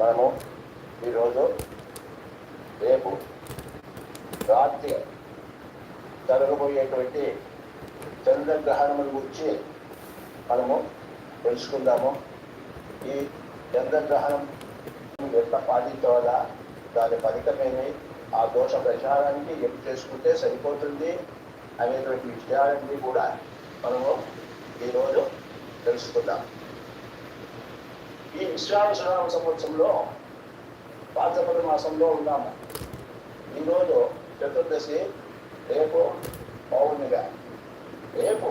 మనము ఈరోజు రేపు రాత్రి జరగబోయేటువంటి చంద్రగ్రహణముల గురించి మనము తెలుసుకుందాము. ఈ చంద్రగ్రహణం ఎట్లా పాటించవాలా దాని ఫలితమేమి ఆ దోష ప్రచారానికి ఎప్పుడు చేసుకుంటే సరిపోతుంది అనేటువంటి విషయాలన్నీ కూడా మనము ఈరోజు తెలుసుకుందాం. ఈ విశ్వాసనామ సంవత్సరంలో భాద్రపద మాసంలో ఉన్నాము. ఈరోజు చతుర్దశి రేపు పౌర్ణిగా రేపు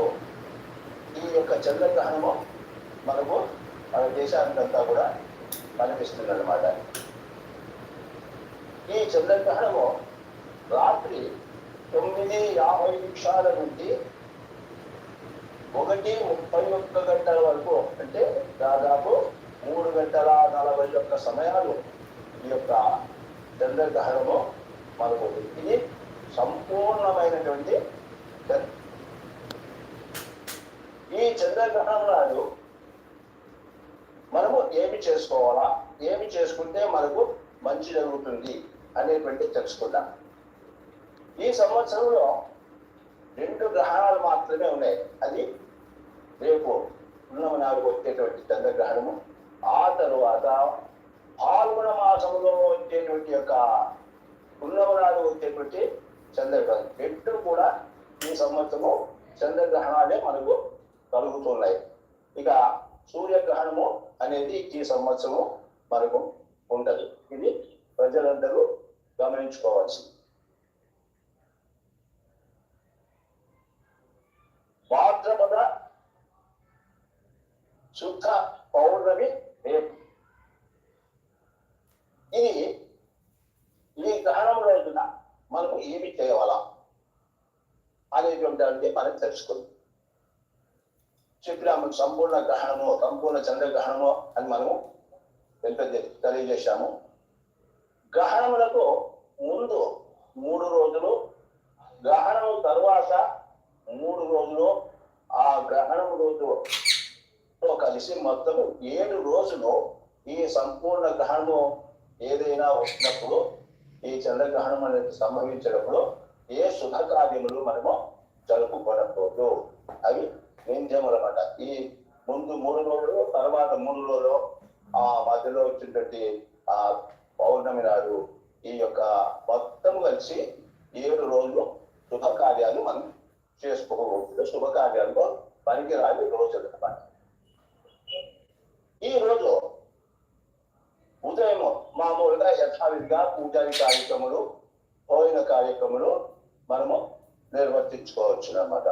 ఈ యొక్క చంద్రగ్రహణము మనకు మన దేశానికంతా కూడా కనిపిస్తుంది అన్నమాట ఈ చంద్రగ్రహణము రాత్రి తొమ్మిది యాభై నిమిషాల నుండి ఒకటి ముప్పై ఒక్క గంటల వరకు అంటే దాదాపు మూడు గంటల నలభై యొక్క సమయాలు ఈ యొక్క చంద్రగ్రహణము మనకు ఇది సంపూర్ణమైనటువంటి ఈ చంద్రగ్రహణం నాడు మనము ఏమి చేసుకోవాలా? ఏమి చేసుకుంటే మనకు మంచి జరుగుతుంది అనేటువంటి తెలుసుకుందాం. ఈ సంవత్సరంలో రెండు గ్రహణాలు మాత్రమే ఉన్నాయి. అది రేపు ఉన్నవ నాడు వచ్చేటువంటి చంద్రగ్రహణము ఆ తరువాత పాల్గొన మాసంలో వచ్చేటువంటి యొక్క ఉన్నమ వచ్చేటువంటి చంద్రగ్రహణం. రెండు కూడా ఈ సంవత్సరము చంద్రగ్రహణాలే మనకు కలుగుతున్నాయి. ఇక సూర్యగ్రహణము అనేది ఈ సంవత్సరము మనకు ఉండదు. ఇది ప్రజలందరూ గమనించుకోవాల్సింది భాద్రపద శుద్ధ పౌర్ణమి రేపు ఇది ఈ గ్రహణం రోజున మనము ఏమి చేయవాలా? అనేటువంటి మనం తెలుసుకుందాం. చెప్పినాము సంపూర్ణ గ్రహణము సంపూర్ణ చంద్రగ్రహణము అని మనము ఎంత తెలియజేశాము. గ్రహణములకు ముందు మూడు రోజులు గ్రహణం తరువాత మూడు రోజులు ఆ గ్రహణం రోజు కలిసి మొత్తం ఏడు రోజులు ఈ సంపూర్ణ గ్రహణము ఏదైనా వచ్చినప్పుడు ఈ చంద్రగ్రహణం అనేది సంభవించినప్పుడు ఏ శుభ కార్యములు మనము జరుపుకోనకూడదు. అవి నింద్యములు అన్నమాట ఈ ముందు మూడు రోజులు తర్వాత మూడు రోజులు ఆ మధ్యలో వచ్చినటువంటి ఆ పౌర్ణమి నాడు ఈ యొక్క మొత్తం కలిసి ఏడు రోజులు శుభకార్యాలు మనం చేసుకోకూడదు. శుభకార్యాల్లో పనికిరాని రోజులు అన్నమాట. రోజు ఉదయం మామూలుగా యథావిధిగా పూజారి కార్యక్రమాలు పోయిన కార్యక్రమాలు మనము నిర్వర్తించుకోవచ్చు అన్నమాట.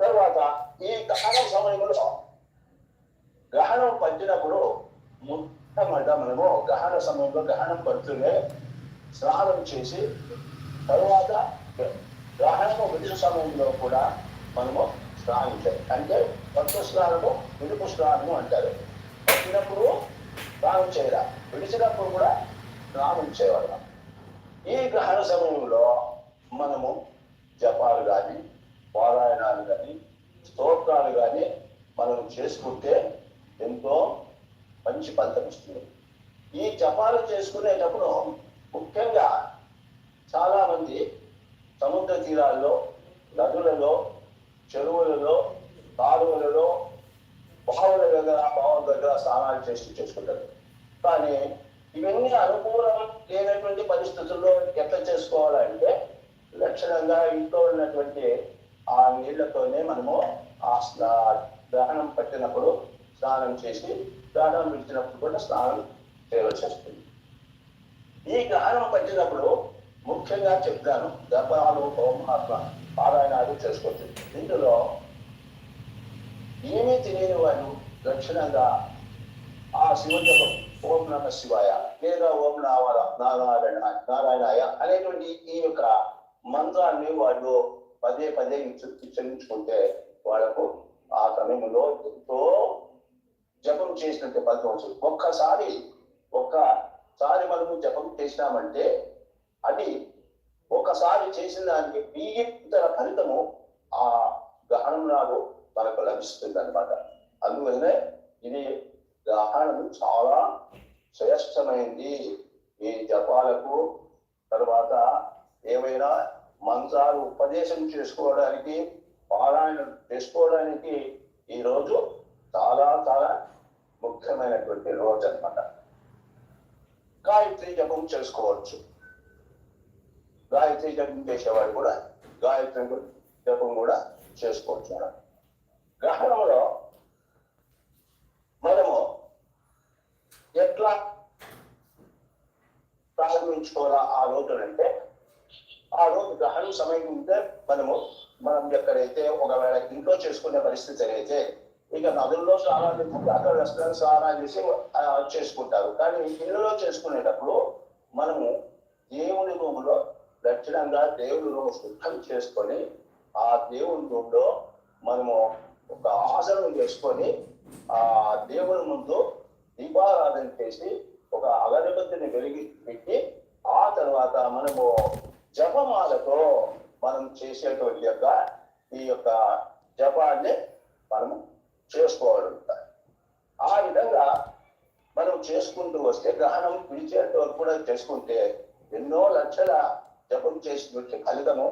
తర్వాత ఈ గ్రహణ సమయంలో గ్రహణం పంచినప్పుడు మొట్టమొదట మనము గ్రహణ సమయంలో గ్రహణం పడుతూనే స్నానం చేసి తరువాత గ్రహణము విడుదల సమయంలో కూడా మనము స్నానం అంటే కొత్త స్నానము విడుపు స్నానము అంటారు. పట్టినప్పుడు స్నానం చేయరా? విడిచినప్పుడు కూడా స్నానం చేయాలి ఈ గ్రహణ సమయంలో మనము జపాలు కానీ పారాయణాలు కానీ స్తోత్రాలు కానీ మనం చేసుకుంటే ఎంతో మంచి ఫలితం ఇస్తుంది ఈ జపాలు చేసుకునేటప్పుడు ముఖ్యంగా చాలామంది సముద్ర తీరాల్లో నదులలో చెరువులలో కాలువలలో బావుల దగ్గర బావుల దగ్గర స్నానాలు చేసి చేసుకుంటారు. కానీ ఇవన్నీ అనుకూలం లేనటువంటి పరిస్థితుల్లో ఎట్లా చేసుకోవాలంటే లక్షణంగా ఇంట్లో ఉన్నటువంటి ఆ నీళ్ళతోనే మనము ఆ స్నా గ్రహణం పట్టినప్పుడు స్నానం చేసి గ్రహణం విడిచినప్పుడు కూడా స్నానం చేయవలసి వస్తుంది. ఈ గ్రహణం పట్టినప్పుడు ముఖ్యంగా చెప్తాను జపాలు హోమాత్మ పారాయణాలు చేసుకోవచ్చు. ఇందులో ఏమీ తెలియని వారు లక్షణంగా ఆ శివజపం ఓం నమ శివాయ లేదా ఓం నావర నారాయణ నారాయణాయ అనేటువంటి ఈ యొక్క మంత్రాన్ని వాళ్ళు పదే పదే ఉచ్చరించుకుంటే వాళ్ళకు ఆ సమయంలో ఎంతో జపం చేసినట్టు ఫలితం వస్తుంది. ఒక్కసారి ఒక్కసారి మనము జపం చేసినామంటే అది ఒకసారి చేసిన దానికి వెయ్యితర ఫలితము ఆ గ్రహణం నాడు మనకు లభిస్తుంది అనమాట అందువల్లనే ఇది గ్రహణం చాలా శ్రేష్టమైంది. ఈ జపాలకు తర్వాత ఏవైనా మంత్రాలు ఉపదేశం చేసుకోవడానికి పారాయణం చేసుకోవడానికి ఈ రోజు చాలా చాలా ముఖ్యమైనటువంటి రోజు అన్నమాట. గాయత్రి జపం చేసుకోవచ్చు. గాయత్రి జపం చేసేవాడు కూడా గాయత్రి జపం కూడా చేసుకోవచ్చు అన్నమాట. గ్రహణంలో మనము ఎట్లా ప్రారంభించుకోవాలా ఆ రోజునంటే ఆ రోజు గ్రహణం సమయం ఉంటే మనము మనం ఎక్కడైతే ఒకవేళ ఇంట్లో చేసుకునే పరిస్థితి అయితే ఇక నదుల్లో స్నానాలు చేసి అక్కడ రెస్టారెంట్ స్నానాలు చేసి చేసుకుంటారు కానీ ఇళ్ళలో చేసుకునేటప్పుడు మనము దేవుని రూములో దక్షిణంగా దేవుని శుద్ధం చేసుకొని ఆ దేవుని రూమ్లో మనము ఒక ఆసనం చేసుకొని ఆ దేవుని ముందు దీపారాధన చేసి ఒక అగరబత్తిని వెలిగి పెట్టి ఆ తర్వాత మనము జపమాలతో మనం చేసేటువంటి యొక్క ఈ యొక్క జపాన్ని మనము చేసుకోవాలి ఆ విధంగా మనం చేసుకుంటూ వస్తే గ్రహణం పిలిచేంత వరకు కూడా చేసుకుంటే ఎన్నో లక్షల జపం చేసినట్టు ఫలితము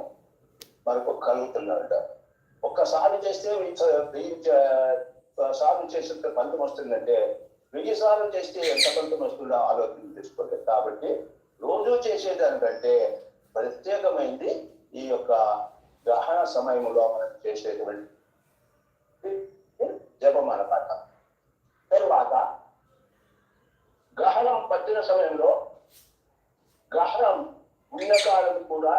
మనకు కలుగుతుందంట ఒక్కసారి చేస్తే వెయ్యి సా- సార్లు చేసినంత ఫలితం వస్తుందంటే వెయ్యి సార్లు చేస్తే ఎంత ఫలితం వస్తుందో ఆలోచన చేసుకోండి. కాబట్టి రోజు చేసేదానికంటే ప్రత్యేకమైంది ఈ యొక్క గ్రహణ సమయంలో మనం చేసేటువంటి జపం అనమాట తరువాత గ్రహణం పట్టిన సమయంలో గ్రహణం పుణ్యకాలం కూడా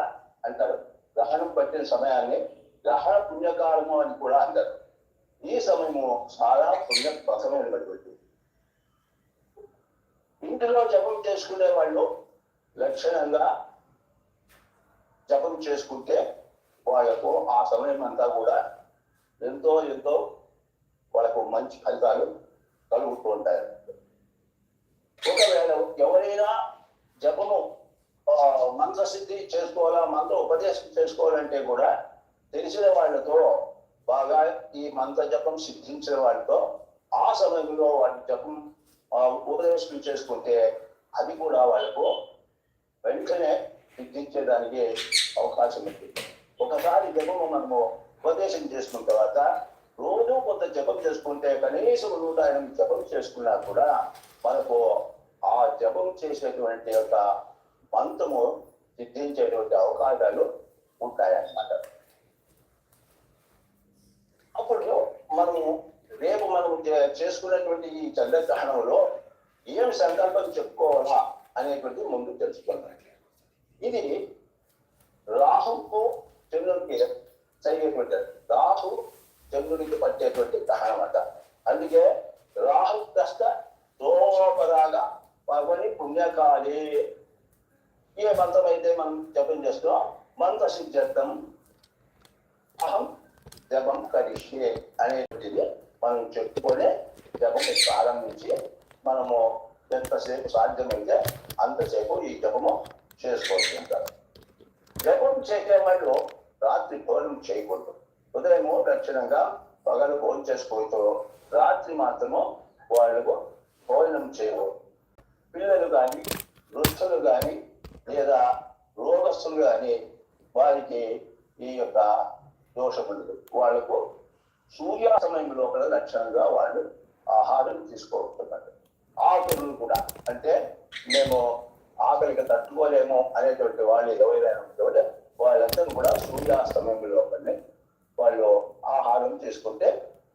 అంటారు. గ్రహణం పట్టిన సమయాన్ని గ్రహణ పుణ్యకాలము అని కూడా అంటారు. ఈ సమయము చాలా పుణ్య ప్రసమైనటువంటి ఇంటిలో జపం చేసుకునే వాళ్ళు లక్షణంగా జపం చేసుకుంటే వాళ్ళకు ఆ సమయం అంతా కూడా ఎంతో ఎంతో వాళ్ళకు మంచి ఫలితాలు కలుగుతూ ఉంటాయి. ఒకవేళ ఎవరైనా జపము మంత్రసిద్ధి చేసుకోవాలా? మంత్ర ఉపదేశం చేసుకోవాలంటే కూడా తెలిసిన వాళ్ళతో బాగా ఈ మంత్ర జపం సిద్ధించిన వాళ్ళతో ఆ సమయంలో వాళ్ళ జపం ఉపదేశం చేసుకుంటే అది కూడా వాళ్ళకు వెంటనే సిద్ధించేదానికి అవకాశం ఉంది. ఒకసారి జపము మనము ఉపదేశం చేసుకున్న తర్వాత రోజు కొంత జపం చేసుకుంటే కనీసం నూట ఎనిమిది జపం చేసుకున్నా కూడా మనకు ఆ జపం చేసేటువంటి యొక్క మంత్రము సిద్ధించేటువంటి అవకాశాలు ఉంటాయన్నమాట. అప్పుడు మనము రేపు మనం చేసుకునేటువంటి చేసుకున్నటువంటి ఈ చంద్రగ్రహణంలో ఏం సంకల్పం చెప్పుకోవాలా అనేటువంటి ముందు తెలుసుకున్నాం ఇది రాహుకు చంద్రుడికి చదివేటువంటి రాహు చంద్రుడికి పట్టేటువంటి గ్రహణం అంట అందుకే రాహు కష్ట సోమపరాగా పవని పుణ్యకాలే ఏ మంత్రం అయితే మనం జపం చేస్తున్నాం మంత్ర సిద్ధార్థం అహం జపం కరిష్యే అనేటిది మనం చెప్పుకొని జపము ప్రారంభించి మనము ఎంతసేపు సాధ్యమైతే అంతసేపు ఈ జపము చేసుకోవచ్చు ఉంటారు జపం చేసే వాళ్ళు రాత్రి భోజనం చేయకూడదు. ఉదయము దక్షిణంగా పగలు భోజనం చేసుకోవచ్చు రాత్రి మాత్రము వాళ్ళకు భోజనం చేయకూడదు. పిల్లలు కానీ వృద్ధులు కానీ లేదా రోగస్తులు కానీ వారికి ఈ యొక్క దోషం ఉండదు. వాళ్ళకు సూర్యాస్తమయం లోపల లక్షణంగా వాళ్ళు ఆహారం తీసుకోవచ్చు ఆకులు కూడా అంటే మేము ఆకలికి తట్టుకోలేము అనేటువంటి వాళ్ళు ఎవరైనా ఉంటే వాళ్ళందరూ కూడా సూర్యాస్తమయం లోపలనే వాళ్ళు ఆహారం తీసుకుంటే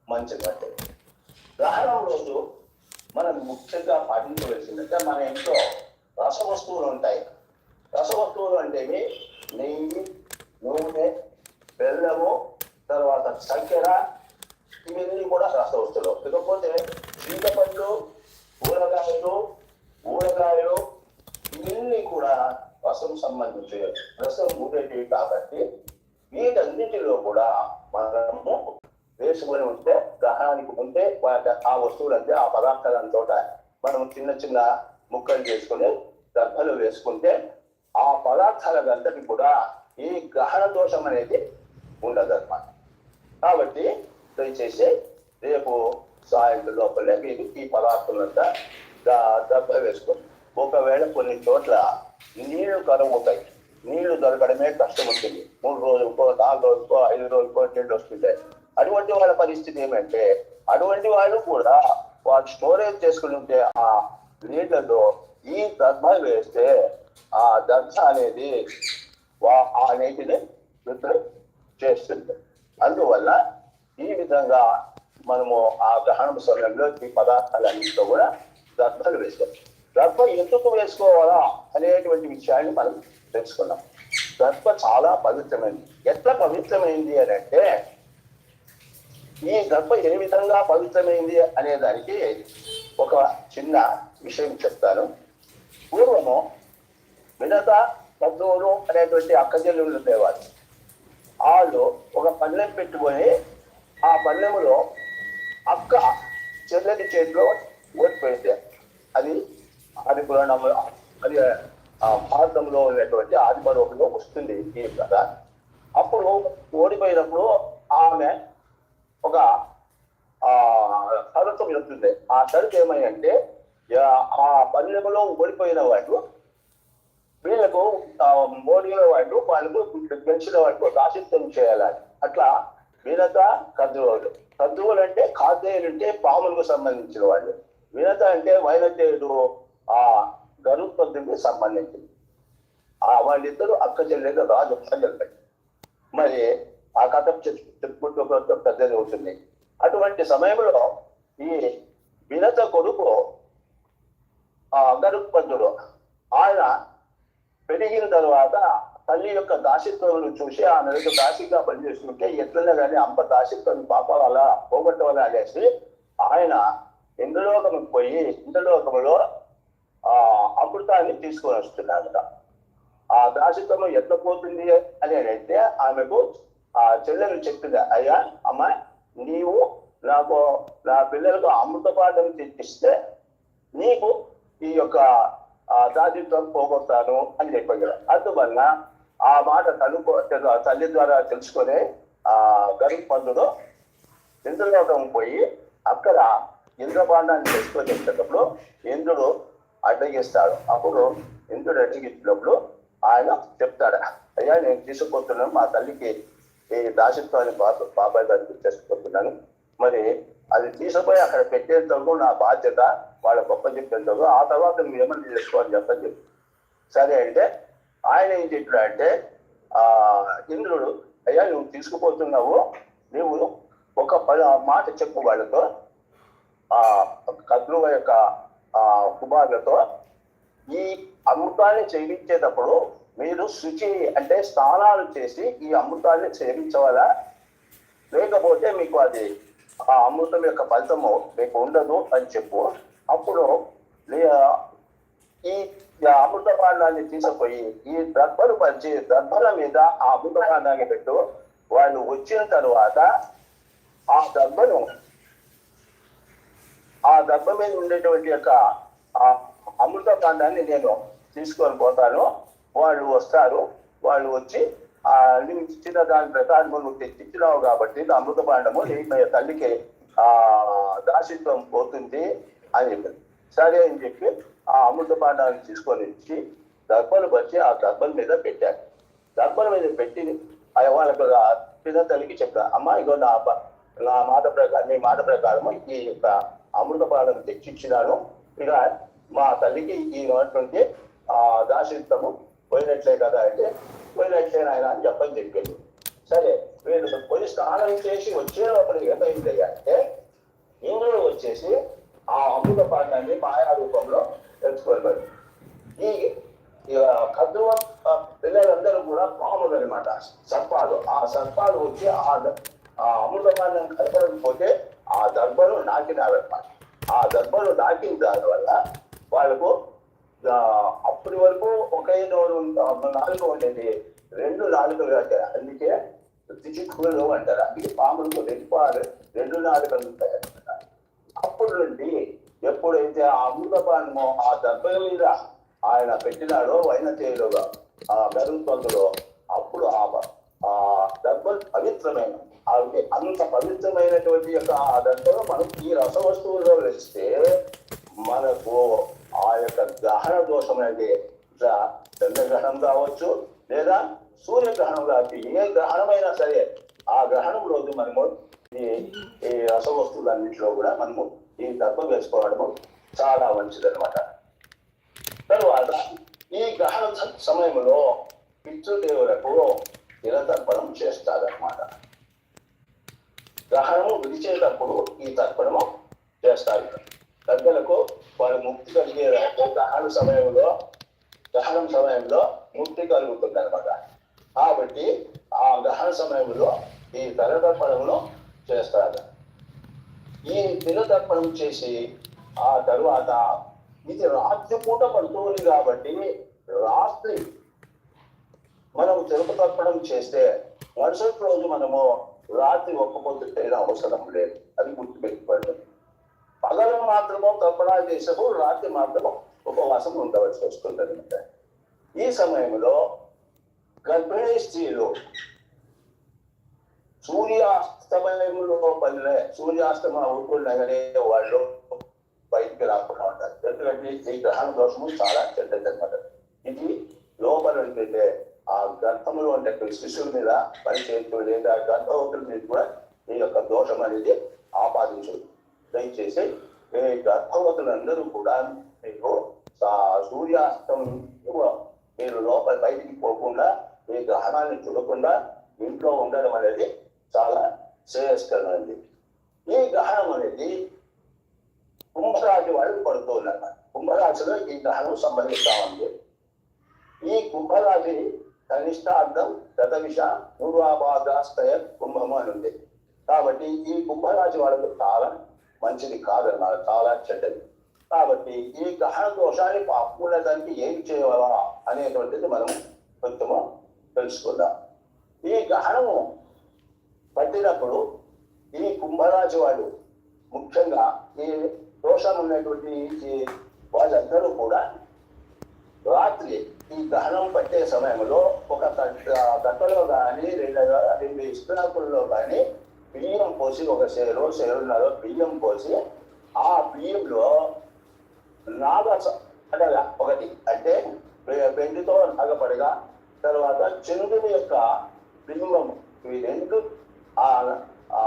మంచిదంటే గ్రహణం రోజు మనం ముఖ్యంగా పాటించవలసిందంటే మన ఇంట్లో రసవస్తువులు ఉంటాయి. రస వస్తువులు నెయ్యి నూనె బెల్లము తర్వాత చక్కెర ఇవన్నీ కూడా రస వస్తువులు ఇకపోతే చింతపండు ఊరగాయలు ఊరగాయలు ఇవన్నీ కూడా రసం సంబంధించి రసం ఉండేటివి కాబట్టి వీటన్నిటిలో కూడా మనము వేసుకొని ఉంటే గ్రహానికి ఉంటే వాటి ఆ వస్తువులంటే ఆ పదార్థాలంతో మనం చిన్న చిన్న ముక్కలు చేసుకొని గర్భలు వేసుకుంటే ఆ పదార్థాలకంతటి కూడా ఈ గ్రహణ దోషం అనేది ఉండదు అనమాట కాబట్టి దయచేసి రేపు సాయంత్రం లోపలే మీరు ఈ పదార్థాలంతా ద- దెబ్బ వేసుకోండి ఒకవేళ కొన్ని చోట్ల నీళ్ళు కరువుతాయి. నీళ్ళు దొరకడమే కష్టం ఉంటుంది మూడు రోజులకో నాలుగు రోజులకో ఐదు రోజులకో నీళ్ళు వస్తుంటాయి అటువంటి వాళ్ళ పరిస్థితి ఏమంటే అటువంటి వాళ్ళు కూడా వాళ్ళు స్టోరేజ్ చేసుకుని ఉంటే ఆ నీళ్ళలో ఈ దర్భ వేస్తే ఆ దర్భ అనేది వా- ఆ నీటిని శుద్ధం చేస్తుంది. అందువల్ల ఈ విధంగా మనము ఆ గ్రహణం సమయంలో ఈ పదార్థాలన్నింటిలో కూడా దర్భలు వేసుకోవాలి. దర్భ ఎందుకు వేసుకోవాలా అనేటువంటి విషయాన్ని మనం తెలుసుకున్నాం. దర్భ చాలా పవిత్రమైనది ఎట్లా పవిత్రమైంది అని అంటే ఈ దర్భ ఏ విధంగా పవిత్రమైంది అనే దానికి ఒక చిన్న విషయం చెప్తాను. పూర్వము మిగతా బంధువులు అనేటువంటి అక్కచెల్లెళ్ళు ఉండేవారు. వాళ్ళు ఒక పళ్ళెం పెట్టుకొని ఆ పళ్ళెములో అక్క చెల్లెని చేతిలో ఓడిపోయింది. అది అది పురాణంలో అది భారతంలో ఉన్నటువంటి ఆది పర్వంలో వస్తుంది ఈ కదా అప్పుడు ఓడిపోయినప్పుడు ఆమె ఒక ఆ షరతు ఆ షరతు ఏమైంది అంటే ఆ పల్లెములో ఓడిపోయిన వాడు వీళ్ళకు మోడీల వాళ్ళు వాళ్ళకు గెలిచిన వాళ్ళకు రాసిత్వం చేయాలని అట్లా వినత కద్దువులు కద్దువులు అంటే కాదేయులు అంటే పాములకు సంబంధించిన వాళ్ళు. వినత అంటే వైనతేయుడు ఆ గరుత్పత్తికి సంబంధించింది. ఆ వాళ్ళిద్దరు అక్క చెల్లెలు రాజు ప్రజలు మరి ఆ కథ చెప్పుకుంటూ పెద్దది అవుతుంది. అటువంటి సమయంలో ఈ వినత కొడుకు ఆ గరుత్పత్తుడు ఆయన పెరిగిన తర్వాత తల్లి యొక్క దాసిత్వం చూసి ఆ నెలకు దాసిగా పనిచేస్తుంటే ఎట్లనే కానీ అంప దాసిత్వం పాపాలు అలా పోగొట్టవాలని అనేసి ఆయన ఇంద్రలోకముకు పోయి ఇంద్రలోకములో ఆ అమృతాన్ని తీసుకొని వస్తున్నాడట. ఆ దాసిత్వం ఎట్లా పోతుంది అని అంటే ఆమెకు ఆ చెల్లెలు చెప్పింది అయ్యా అమ్మ నీవు నాకు నా పిల్లలకు అమృతపాఠం తెచ్చిస్తే నీకు ఈ యొక్క దాదిత్వం పోగొడతాను అని చెప్పాడు. అందువల్ల ఆ మాట తనుకో తల్లి ద్వారా తెలుసుకొని ఆ గరుడు పందుడు ఇంద్రలోకం పోయి అక్కడ ఇంద్రబాండాన్ని తెలుసుకొని చెప్పేటప్పుడు ఇంద్రుడు అడ్డగిస్తాడు. అప్పుడు ఇంద్రుడు అడ్డగించినప్పుడు ఆయన చెప్తాడు అయ్యా నేను తీసుకుపోతున్నాను మా తల్లికి ఈ దాసిత్వాన్ని బాబు బాబాయ్ గారికి తీసుకుపోతున్నాను. మరి అది తీసుకుపోయి అక్కడ పెట్టేంత వరకు నా బాధ్యత వాళ్ళ గొప్ప చెప్పేంత ఆ తర్వాత నువ్వు ఏమన్నా చేసుకోవాలని చెప్పని చెప్పి. సరే అంటే ఆయన ఏం చెప్పాడంటే ఆ ఇంద్రుడు అయ్యా నువ్వు తీసుకుపోతున్నావు నువ్వు ఒక ప- మాట చెప్పు వాళ్ళతో ఆ కద్రువ యొక్క ఆ కుమారులతో. ఈ అమృతాన్ని చేయించేటప్పుడు మీరు శుచి అంటే స్నానాలు చేసి ఈ అమృతాన్ని సేవించవాలా? లేకపోతే మీకు అది ఆ అమృతం యొక్క ఫలితము మీకు ఉండదు అని చెప్పు. అప్పుడు ఈ అమృత అమృతపాండాన్ని తీసుకుపోయి ఈ దర్భలు పరిచి దర్భల మీద ఆ అమృతపాండాన్ని పెట్టు. వాళ్ళు వచ్చిన తరువాత ఆ దర్భను ఆ దర్భ మీద ఉండేటువంటి యొక్క ఆ అమృతపాండాన్ని నేను తీసుకొని పోతాను. వాళ్ళు వస్తారు. వాళ్ళు వచ్చి ఆ నువ్వు ఇచ్చిన దాని ప్రకారం నువ్వు తెచ్చిచ్చినావు కాబట్టి నా అమృతపాండము నీ తల్లికి ఆ దాసిత్వం పోతుంది. అని చెప్పింది సరే అని చెప్పి ఆ అమృతపాండాన్ని తీసుకొని వచ్చి దర్భలు వచ్చి ఆ దర్భల మీద పెట్టారు. దర్భల మీద పెట్టి ఆ వాళ్ళకు పిల్ల తల్లికి చెప్పారు అమ్మ ఇగో నా అబ్బ- నా మాట ప్రకారం నీ మాట ప్రకారం ఈ యొక్క అమృతపాండం తెచ్చిచ్చినాను ఇక మా తల్లికి ఈ ఉన్నటువంటి ఆ దాసిత్వము పోయినట్లే కదా అంటే పోయినట్లే ఆయన అని చెప్పని చెప్పింది. సరే వీళ్ళు పోయి స్నానం చేసి వచ్చే లోపలికి ఏమైంది అంటే ఇంద్రుడు వచ్చేసి ఆ అమృత పాఠాన్ని మాయా రూపంలో తెలుసుకోవాలి ఈ కద్రువ పిల్లలందరూ కూడా పాములు అనమాట సర్పాలు. ఆ సర్పాలు వచ్చి ఆ ద- ఆ అమృతపాండం కలపకపోతే ఆ దర్భను నాకినారనమాట ఆ దర్భను నాకిన దాని వల్ల వాళ్ళకు అప్పటి వరకు ఒకే నోరు నాలుగు ఉండేది. రెండు నాలుగులు కట్టారు. అందుకే దిచిక్కులు అంటారు. అందుకే పాములకు రెండు పాలు రెండు నాలుగులు ఉంటాయి. ఎప్పుడైతే ఆ అమృతపానము ఆ దెబ్బల మీద ఆయన పెట్టినాడో వైనతేయుడుగా ఆ మెరుగుతొందులో అప్పుడు ఆ ఆ దర్భలు పవిత్రమైన అవి అంత పవిత్రమైనటువంటి యొక్క ఆ దర్భలో మనం ఈ రస వస్తువులో వేస్తే మనకు ఆ యొక్క గ్రహణ దోషం అనేది చంద్రగ్రహణం కావచ్చు లేదా సూర్యగ్రహణం కావచ్చు ఏ గ్రహణమైనా సరే ఆ గ్రహణం రోజు మనము ఈ ఈ రస వస్తువులన్నింటిలో కూడా మనము ఈ దర్భం వేసుకోవడము చాలా మంచిదన్నమాట. తరువాత ఈ గ్రహణ సమయంలో పితృదేవులకు నిలతర్పణం చేస్తారనమాట గ్రహణము విడిచేటప్పుడు ఈ తర్పణము చేస్తారు. పెద్దలకు వాళ్ళు ముక్తి కలిగే గ్రహణ సమయంలో గ్రహణం సమయంలో ముక్తి కలుగుతుంది అనమాట కాబట్టి ఆ గ్రహణ సమయంలో ఈ తరతర్పణమును చేస్తారు. ఈ తిరతర్పణం చేసి ఆ తరువాత ఇది రాత్రి పూట పడుతుంది కాబట్టి రాత్రి మనం తిరుపతర్పణం చేస్తే మరుసటి రోజు మనము రాత్రి ఒక్క పొద్దుటైన అవసరం లేదు. అది గుర్తుపెట్టుకోండి. పగలు మాత్రము తర్పణాలు చేసేప్పుడు రాత్రి మాత్రము ఉపవాసం ఉండవలసి వస్తుంది అనమాట ఈ సమయంలో గర్భిణీ స్త్రీలు సూర్యాస్తమయంలో పల్లె సూర్యాస్తమ అవుతుండగానే వాళ్ళు బయటికి రాకుండా ఉంటారు. ఎందుకంటే ఈ గ్రహణ దోషము చాలా చెడ్డదన్నమాట. ఇది లోపల ఏంటంటే ఆ గర్భములో ఉండే శిష్యుల మీద పనిచేస్తూ లేదా గర్భవతుల మీద కూడా ఈ యొక్క దోషం అనేది ఆపాదించదు. దయచేసి ఈ గర్భవతులందరూ కూడా మీకు సూర్యాస్తమం సూర్యాస్తం మీరు లోపల బయటికి పోకుండా ఈ గ్రహణాన్ని చూడకుండా ఇంట్లో ఉండడం అనేది చాలా శ్రేయస్కరమైంది. ఈ గ్రహణం అనేది కుంభరాశి వాళ్ళు పడుతుందన్నమాట కుంభరాశిలో ఈ గ్రహణం సంభవిస్తా ఉంది. ఈ కుంభరాశి కనిష్టార్థం శతవిష పూర్వాభాద్రాస్తయ కుంభము అని ఉంది. కాబట్టి ఈ కుంభరాశి వాళ్ళకు చాలా మంచిది కాదన్నారు చాలా చెడ్డది. కాబట్టి ఈ గ్రహణ దోషాన్ని పాపుకునేదానికి ఏం చేయాలా అనేటువంటిది మనం కొంచెము తెలుసుకుందాం. ఈ గ్రహణము పట్టినప్పుడు ఈ కుంభరాజు వాళ్ళు ముఖ్యంగా ఈ దోషం ఉన్నటువంటి ఈ వాళ్ళందరూ కూడా రాత్రి ఈ గ్రహణం పట్టే సమయంలో ఒక తట్ట తట్టలో కానీ రెండు రెండు ఇస్త్రాకుల్లో కానీ బియ్యం పోసి ఒక సేరు సేరున్నర బియ్యం పోసి ఆ బియ్యంలో నాగ అడగ ఒకటి అంటే బెండితో వెండితో నాగపడగా తర్వాత చంద్రుని యొక్క బింబం ఇవి రెండు ఆ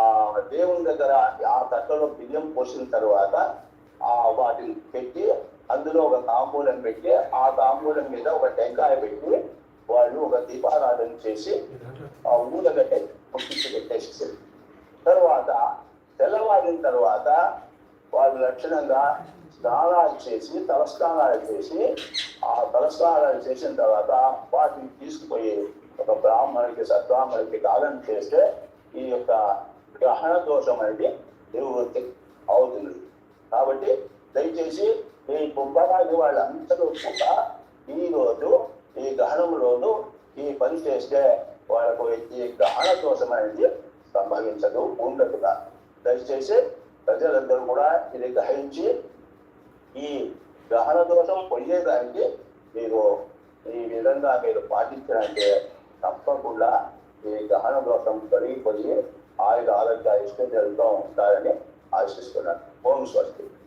దేవుని దగ్గర ఆ తట్టలో బియ్యం పోసిన తర్వాత ఆ వాటిని పెట్టి అందులో ఒక తాంబూలం పెట్టి ఆ తాంబూలం మీద ఒక టెంకాయ పెట్టి వాళ్ళు ఒక దీపారాధన చేసి ఆ ఊరగడ్డ పుట్టించి పెట్టేసేసారు తర్వాత తెల్లవారిన తర్వాత వాళ్ళు లక్షణంగా స్నానాలు చేసి తలస్నానాలు చేసి ఆ తలస్నానాలు చేసిన తర్వాత వాటిని తీసుకుపోయి ఒక బ్రాహ్మణుడికి సద్బ్రాహ్మణుడికి దానం చేస్తే ఈ యొక్క గ్రహణ దోషం అనేది నివృత్తి అవుతుంది. కాబట్టి దయచేసి ఈ కుంభరాజు వాళ్ళందరూ కూడా ఈరోజు ఈ గ్రహణం రోజు ఈ పని చేస్తే వాళ్ళకు ఈ గ్రహణ దోషం అనేది సంభవించదు ఉండదుగా. దయచేసి ప్రజలందరూ కూడా ఇది గ్రహించి ఈ గ్రహణ దోషం పొయ్యేదానికి మీరు ఈ విధంగా మీరు పాటించాలంటే తప్పకుండా ಈ ಹಣಗಳ ಸಂಪರಿ ಕೊನೆಯ ಆಯುಧ ಆರೋಗ್ಯ ಇಷ್ಟೇ ಅಂತ ಆಶಿಸ್ಕೊಳ ಓಂ ಸ್ವಸ್ತಿ